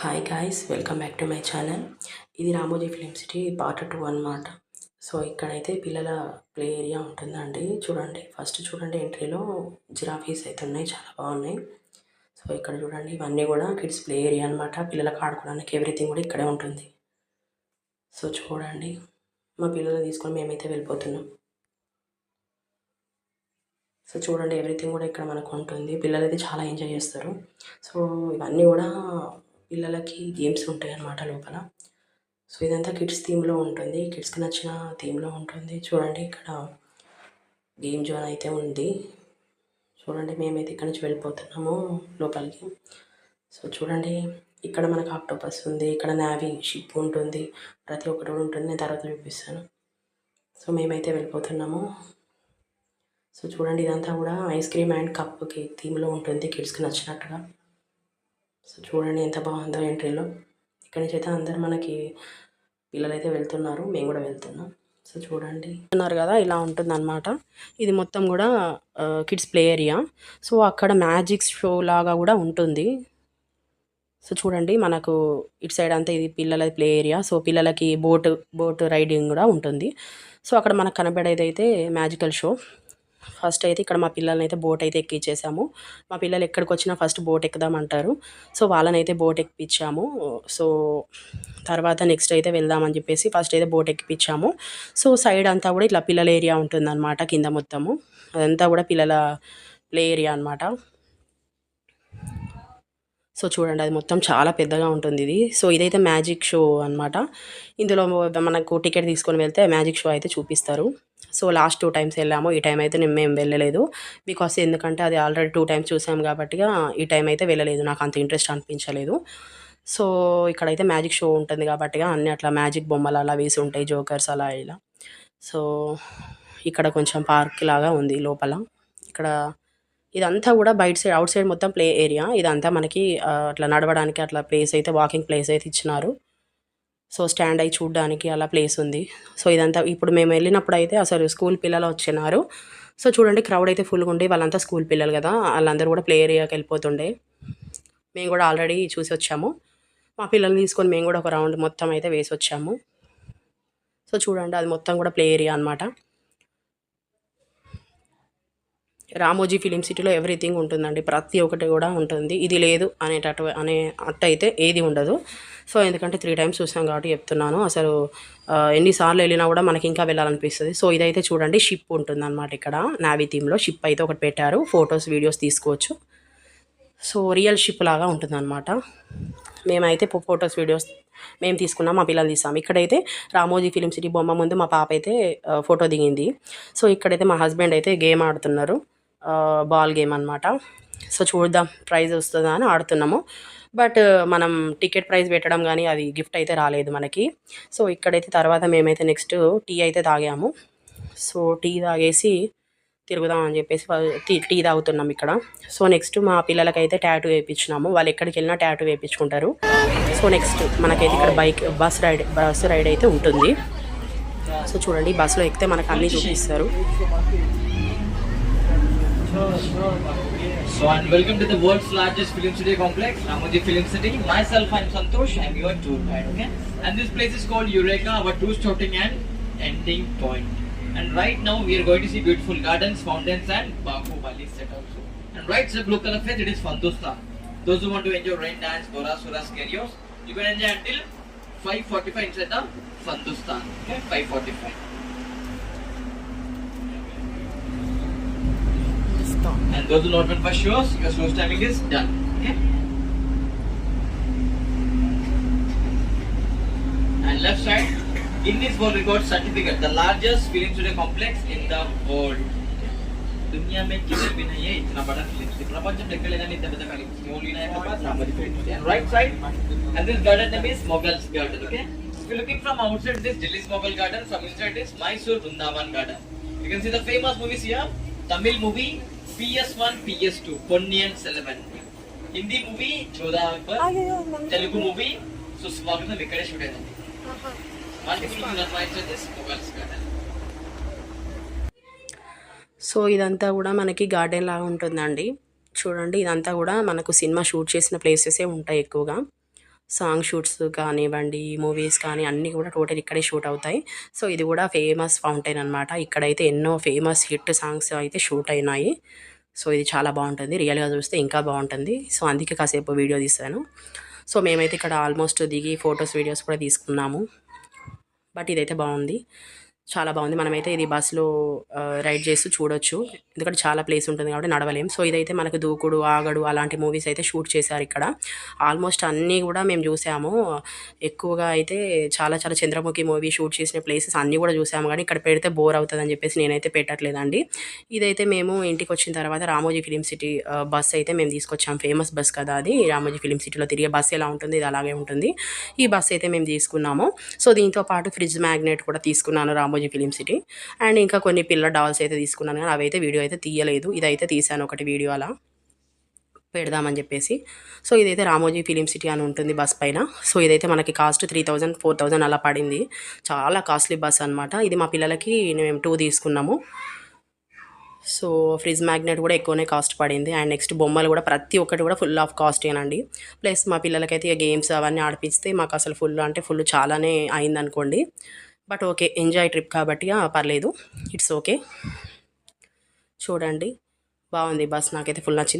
Hi guys welcome back to my channel ఇది Ramoji film city part two అన్నమాట. So ఇక్కడైతే పిల్లల play area ఉంటుందండి. చూడండి ఫస్ట్ చూడండి ఎంట్రీలో జిరాఫీస్ అయితే ఉన్నాయి చాలా బాగున్నాయి. సో ఇక్కడ చూడండి ఇవన్నీ కూడా కిడ్స్ ప్లే ఏరియా అనమాట పిల్లలకు ఆడుకోవడానికి ఎవ్రీథింగ్ కూడా ఇక్కడే ఉంటుంది. సో చూడండి మా పిల్లలు తీసుకొని మేమైతే వెళ్ళిపోతున్నాం. సో చూడండి ఎవ్రీథింగ్ కూడా ఇక్కడ మనకు ఉంటుంది. పిల్లలు అయితే చాలా ఎంజాయ్ చేస్తారు. సో ఇవన్నీ కూడా పిల్లలకి గేమ్స్ ఉంటాయి అన్నమాట లోపల. సో ఇదంతా కిడ్స్ థీమ్లో ఉంటుంది. కిడ్స్కి నచ్చిన థీమ్లో ఉంటుంది. చూడండి ఇక్కడ గేమ్ జోన్ అయితే ఉంది. చూడండి మేమైతే ఇక్కడ నుంచి వెళ్ళిపోతున్నాము లోపలికి. సో చూడండి ఇక్కడ మనకు ఆక్టోపస్ ఉంది. ఇక్కడ నావీ షిప్ ఉంటుంది. ప్రతి ఒక్కటి కూడా ఉంటుంది. నేను తర్వాత చూపిస్తాను. సో మేమైతే వెళ్ళిపోతున్నాము. సో చూడండి ఇదంతా కూడా ice cream and cup cake థీమ్లో ఉంటుంది. కిడ్స్కి నచ్చినట్టుగా. సో చూడండి ఎంత బాగుందో ఎంట్రీలో. ఇక్కడి నుంచి అయితే అందరు మనకి పిల్లలైతే వెళ్తున్నారు. మేము కూడా వెళ్తున్నాం. సో చూడండి. ఉన్నారు కదా ఇలా ఉంటుంది అనమాట ఇది మొత్తం కూడా కిడ్స్ ప్లే ఏరియా సో అక్కడ మ్యాజిక్ షో లాగా కూడా ఉంటుంది. సో చూడండి మనకు ఇటు సైడ్ అంతా ఇది పిల్లల ప్లే ఏరియా సో పిల్లలకి బోట్ బోట్ రైడింగ్ కూడా ఉంటుంది. సో అక్కడ మనకు కనబడేది అయితే మ్యాజికల్ షో ఫస్ట్ అయితే ఇక్కడ మా పిల్లల్ని అయితే బోట్ అయితే ఎక్కించేసాము మా పిల్లలు ఎక్కడికి వచ్చినా ఫస్ట్ బోట్ ఎక్కుదామంటారు సో వాళ్ళని అయితే బోట్ ఎక్కిపించాము సో తర్వాత నెక్స్ట్ అయితే వెళ్దామని చెప్పేసి ఫస్ట్ అయితే బోట్ ఎక్కిపించాము సో సైడ్ అంతా కూడా ఇట్లా పిల్లల ఏరియా ఉంటుందన్నమాట కింద మొత్తము. అదంతా కూడా పిల్లల ప్లే ఏరియా అనమాట సో చూడండి అది మొత్తం చాలా పెద్దగా ఉంటుంది ఇది. సో ఇదైతే మ్యాజిక్ షో అనమాట ఇందులో మనకు టికెట్ తీసుకొని వెళ్తే మ్యాజిక్ షో అయితే చూపిస్తారు. సో లాస్ట్ టూ టైమ్స్ వెళ్ళాము ఈ టైం అయితే నేను మేము వెళ్ళలేదు. బికాస్ ఎందుకంటే అది ఆల్రెడీ టూ టైమ్స్ చూసాం కాబట్టి ఈ టైం అయితే వెళ్ళలేదు. నాకు అంత ఇంట్రెస్ట్ అనిపించలేదు. సో ఇక్కడైతే మ్యాజిక్ షో ఉంటుంది కాబట్టి అన్నీ అట్లా మ్యాజిక్ బొమ్మలు అలా వేసి ఉంటాయి జోకర్స్ అలా ఇలా. సో ఇక్కడ కొంచెం పార్క్ లాగా ఉంది లోపల. ఇక్కడ ఇదంతా కూడా బయట సైడ్ అవుట్ సైడ్ మొత్తం ప్లే ఏరియా. ఇదంతా మనకి అట్లా నడవడానికి అట్లా ప్లేస్ అయితే వాకింగ్ ప్లేస్ అయితే ఇచ్చినారు. సో స్టాండ్ అయి చూడడానికి అలా ప్లేస్ ఉంది. సో ఇదంతా ఇప్పుడు మేము వెళ్ళినప్పుడు అయితే అసలు స్కూల్ పిల్లలు వచ్చినారు. సో చూడండి క్రౌడ్ అయితే ఫుల్గా ఉండే. వాళ్ళంతా స్కూల్ పిల్లలు కదా. వాళ్ళందరూ కూడా ప్లే ఏరియాకి వెళ్ళిపోతుండే. మేము కూడా ఆల్రెడీ చూసి వచ్చాము. మా పిల్లల్ని తీసుకొని మేము కూడా ఒక రౌండ్ మొత్తం అయితే వేసి వచ్చాము. సో చూడండి అది మొత్తం కూడా ప్లే ఏరియా అనమాట రామోజీ ఫిలిం సిటీలో ఎవ్రీథింగ్ ఉంటుందండి. ప్రతి ఒక్కటి కూడా ఉంటుంది. ఇది లేదు అనేటట్టు అనే అట్టయితే ఏది ఉండదు. సో ఎందుకంటే త్రీ టైమ్స్ చూసాం కాబట్టి చెప్తున్నాను. అసలు ఎన్నిసార్లు వెళ్ళినా కూడా మనకి ఇంకా వెళ్ళాలనిపిస్తుంది. సో ఇదైతే చూడండి షిప్ ఉంటుందన్నమాట ఇక్కడ. నావీ థీమ్లో షిప్ అయితే ఒకటి పెట్టారు. ఫొటోస్ వీడియోస్ తీసుకోవచ్చు. సో రియల్ షిప్ లాగా ఉంటుందన్నమాట. మేమైతే ఫొటోస్ వీడియోస్ మేము తీసుకున్నాం మా పిల్లలు తీసాం. ఇక్కడైతే రామోజీ ఫిలిం సిటీ బొమ్మ ముందు మా పాప అయితే ఫోటో దిగింది. సో ఇక్కడైతే మా హస్బెండ్ అయితే గేమ్ ఆడుతున్నారు. బాల్ గేమ్ అనమాట సో చూద్దాం ప్రైజ్ వస్తుందా అని ఆడుతున్నాము. బట్ మనం టికెట్ ప్రైస్ పెట్టడం కానీ అది గిఫ్ట్ అయితే రాలేదు మనకి. సో ఇక్కడైతే తర్వాత మేమైతే నెక్స్ట్ టీ అయితే తాగాము. సో టీ తాగేసి తిరుగుదాం అని చెప్పేసి టీ తాగుతున్నాం ఇక్కడ. సో నెక్స్ట్ మా పిల్లలకైతే ట్యాటూ వేయించినాము వాళ్ళు ఎక్కడికి వెళ్ళినా ట్యాటూ వేయించుకుంటారు సో నెక్స్ట్ మనకైతే ఇక్కడ bike bus ride bus ride అయితే ఉంటుంది. సో చూడండి బస్సులో ఎక్కితే మనకు అన్నీ చూపిస్తారు. So and welcome to the world's largest film city complex, Ramoji Film City. Myself, I'm Santosh. I'm your tour guide. Okay, and this place is called Eureka, our tour starting and ending point. And right now we are going to see beautiful gardens, fountains, and Baku Bali set also. And right side blue color face, it is Fantostan. Those who want to enjoy rain dance, Bora Sura Scarios, you can enjoy until 5:45 inside the Fantostan. Okay, 5:45. And those who not went for shows, your shows timing is done. Okay. And left side, in this world record certificate, the largest film studio complex in the world. दुनिया में किधर भी नहीं है इतना बड़ा film city प्रपंच में कहीं नहीं इतना बड़ा फिल्म ओनली ना है पास Ramoji film city and right side and this garden name is Mughals garden okay if you're looking from outside this Delhi's Mughal garden from inside is Mysore Vrindavan garden you can see the famous movies here Tamil movie PS1 PS2 Ponniyin Selvan Hindi movie Jodhaa Akbar Telugu movie Suswagatham ఇక్కడే shoot అయిందండి garden so ఇదంతా కూడా మనకి garden లాగా ఉంటుందండి. చూడండి ఇదంతా కూడా మనకు సినిమా షూట్ చేసిన ప్లేసెసే ఉంటాయి ఎక్కువగా. సాంగ్ షూట్స్ కానివ్వండి మూవీస్ కానీ అన్నీ కూడా టోటల్ ఇక్కడే షూట్ అవుతాయి. సో ఇది కూడా ఫేమస్ ఫౌంటైన్ అనమాట ఇక్కడైతే ఎన్నో ఫేమస్ హిట్ సాంగ్స్ అయితే షూట్ అయినాయి. సో ఇది చాలా బాగుంటుంది. రియల్గా చూస్తే ఇంకా బాగుంటుంది. సో అందుకే కాసేపు వీడియో తీశాను సో మేమైతే ఇక్కడ ఆల్మోస్ట్ దిగి ఫొటోస్ వీడియోస్ కూడా తీసుకున్నాము. బట్ ఇదైతే బాగుంది. చాలా బాగుంది. మనమైతే ఇది బస్సులో రైడ్ చేస్తూ చూడొచ్చు. ఎందుకంటే చాలా ప్లేస్ ఉంటుంది కాబట్టి నడవలేం. సో ఇదైతే మనకు దూకుడు ఆగడు అలాంటి మూవీస్ అయితే షూట్ చేశారు ఇక్కడ. ఆల్మోస్ట్ అన్నీ కూడా మేము చూసాము. ఎక్కువగా అయితే చాలా చాలా చంద్రముఖి మూవీ షూట్ చేసిన ప్లేసెస్ అన్నీ కూడా చూసాము. కానీ ఇక్కడ పెడితే బోర్ అవుతుంది అని చెప్పేసి నేనైతే పెట్టట్లేదండి. ఇదైతే మేము ఇంటికి వచ్చిన తర్వాత రామోజీ ఫిలిం సిటీ బస్ అయితే మేము తీసుకొచ్చాం. ఫేమస్ బస్ కదా అది. రామోజీ ఫిలిం సిటీలో తిరిగే బస్ ఎలా ఉంటుంది ఇది అలాగే ఉంటుంది. ఈ బస్ అయితే మేము తీసుకున్నాము. సో దీంతో పాటు ఫ్రిడ్జ్ మ్యాగ్నెట్ కూడా తీసుకున్నాను రామోజీ ఫిలిం సిటీ. అండ్ ఇంకా కొన్ని పిల్ల డాల్స్ అయితే తీసుకున్నాను కానీ అవైతే వీడియో అయితే తీయలేదు. ఇదైతే తీసాను ఒకటి వీడియో అలా. పెడదామని చెప్పేసి. సో ఇదైతే రామోజీ ఫిలిం సిటీ అని ఉంటుంది బస్ పైన. సో ఇదైతే మనకి cost three thousand four thousand అలా పడింది. చాలా కాస్ట్లీ బస్ అనమాట ఇది మా పిల్లలకి మేము టూ తీసుకున్నాము. సో ఫ్రిడ్జ్ మ్యాగ్నెట్ కూడా ఎక్కువనే కాస్ట్ పడింది. అండ్ నెక్స్ట్ బొమ్మలు కూడా ప్రతి ఒక్కటి కూడా ఫుల్ ఆఫ్ కాస్ట్ ఏనండి. ప్లస్ మా పిల్లలకైతే ఇక గేమ్స్ అవన్నీ ఆడిపిస్తే మాకు అసలు ఫుల్ అంటే ఫుల్ చాలానే అయిందనుకోండి. బట్ ఓకే ఎంజాయ్ ట్రిప్ కాబట్టి పర్లేదు. It's okay. చూడండి. బాగుంది బస్. నాకైతే ఫుల్ నచ్చింది.